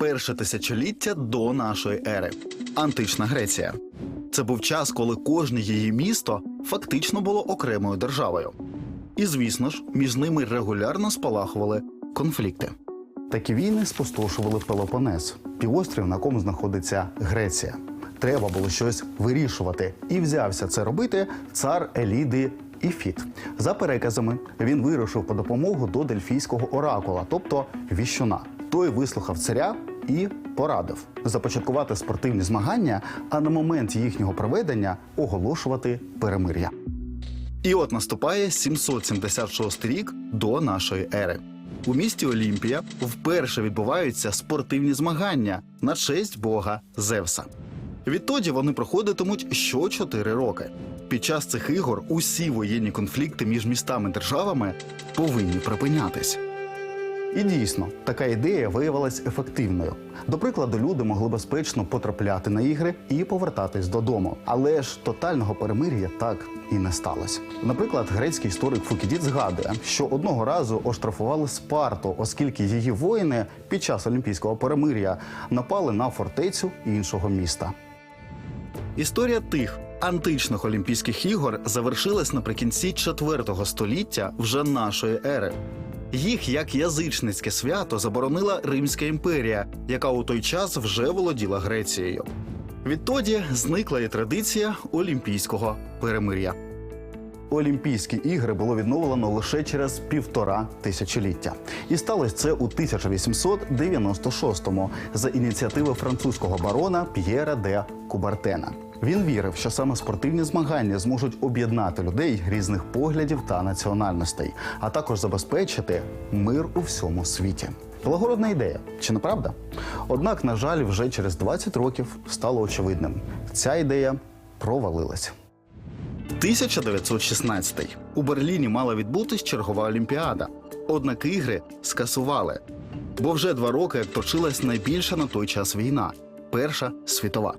Перше тисячоліття до нашої ери антична Греція. Це був час, коли кожне її місто фактично було окремою державою. І звісно ж, між ними регулярно спалахували конфлікти. Такі війни спустошували Пелопонес, півострів, на якому знаходиться Греція. Треба було щось вирішувати, і взявся це робити цар Еліди Іфіт. За переказами він вирушив по допомогу до дельфійського оракула, тобто віщуна. Той вислухав царя і порадив започаткувати спортивні змагання, а на момент їхнього проведення оголошувати перемир'я. І от наступає 776 рік до нашої ери. У місті Олімпія вперше відбуваються спортивні змагання на честь бога Зевса. Відтоді вони проходитимуть що 4 роки. Під час цих ігор усі воєнні конфлікти між містами державами повинні припинятись. І дійсно, така ідея виявилась ефективною. До прикладу, люди могли безпечно потрапляти на ігри і повертатись додому. Але ж тотального перемир'я так і не сталося. Наприклад, грецький історик Фукідіт згадує, що одного разу оштрафували Спарту, оскільки її воїни під час олімпійського перемир'я напали на фортецю іншого міста. Історія тих античних Олімпійських ігор завершилась наприкінці IV століття вже нашої ери. Їх як язичницьке свято заборонила Римська імперія, яка у той час вже володіла Грецією. Відтоді зникла і традиція олімпійського перемир'я. Олімпійські ігри було відновлено лише через півтора тисячоліття, і сталося це у 1896-му за ініціативи французького барона П'єра де Кубартена. Він вірив, що саме спортивні змагання зможуть об'єднати людей різних поглядів та національностей, а також забезпечити мир у всьому світі. Благородна ідея, чи не правда? Однак, на жаль, вже через 20 років стало очевидним: ця ідея провалилась. 1916 у Берліні мала відбутись чергова олімпіада. Однак ігри скасували, бо вже два роки як точилась найбільша на той час війна Перша світова.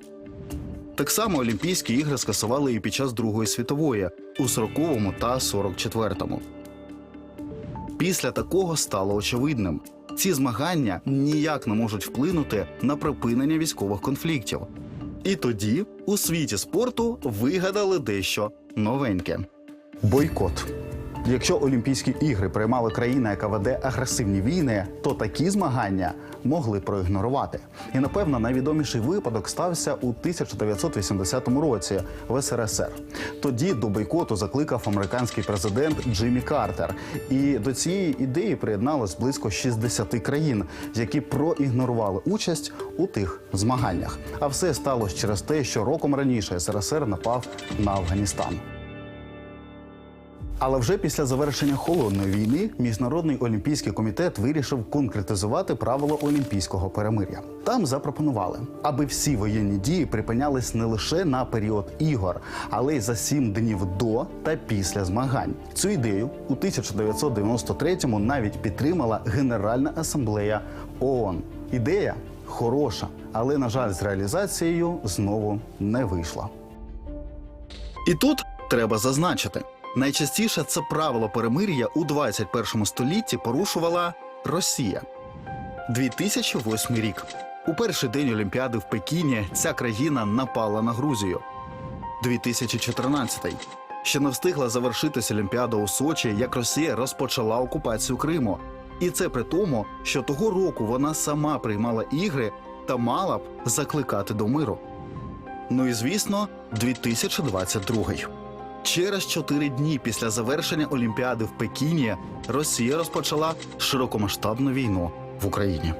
Так само Олімпійські ігри скасували і під час Другої світової у 40-му та 44-му. Після такого стало очевидним: ці змагання ніяк не можуть вплинути на припинення військових конфліктів. І тоді у світі спорту вигадали дещо новеньке. Бойкот. Якщо Олімпійські ігри приймали країна, яка веде агресивні війни, то такі змагання могли проігнорувати. І напевно найвідоміший випадок стався у 1980 році в СРСР. Тоді до бойкоту закликав американський президент Джиммі Картер. І до цієї ідеї приєдналось близько 60 країн, які проігнорували участь у тих змаганнях. А все сталося через те, що роком раніше СРСР напав на Афганістан. Але вже після завершення холодної війни міжнародний олімпійський комітет вирішив конкретизувати правила олімпійського перемир'я. Там запропонували, аби всі воєнні дії припинялись не лише на період ігор, але й за сім днів до та після змагань. Цю ідею у 1993-му навіть підтримала Генеральна асамблея ООН. Ідея хороша, але на жаль, з реалізацією знову не вийшла. І тут треба зазначити. Найчастіше це правило перемир'я у 21 столітті порушувала Росія. 2008 рік. У перший день Олімпіади в Пекіні ця країна напала на Грузію. 2014. Ще не встигла завершитись Олімпіада у Сочі, як Росія розпочала окупацію Криму. І це при тому, що того року вона сама приймала ігри та мала б закликати до миру. Ну і звісно, 2022. Через чотири дні після завершення Олімпіади в Пекіні Росія розпочала широкомасштабну війну в Україні.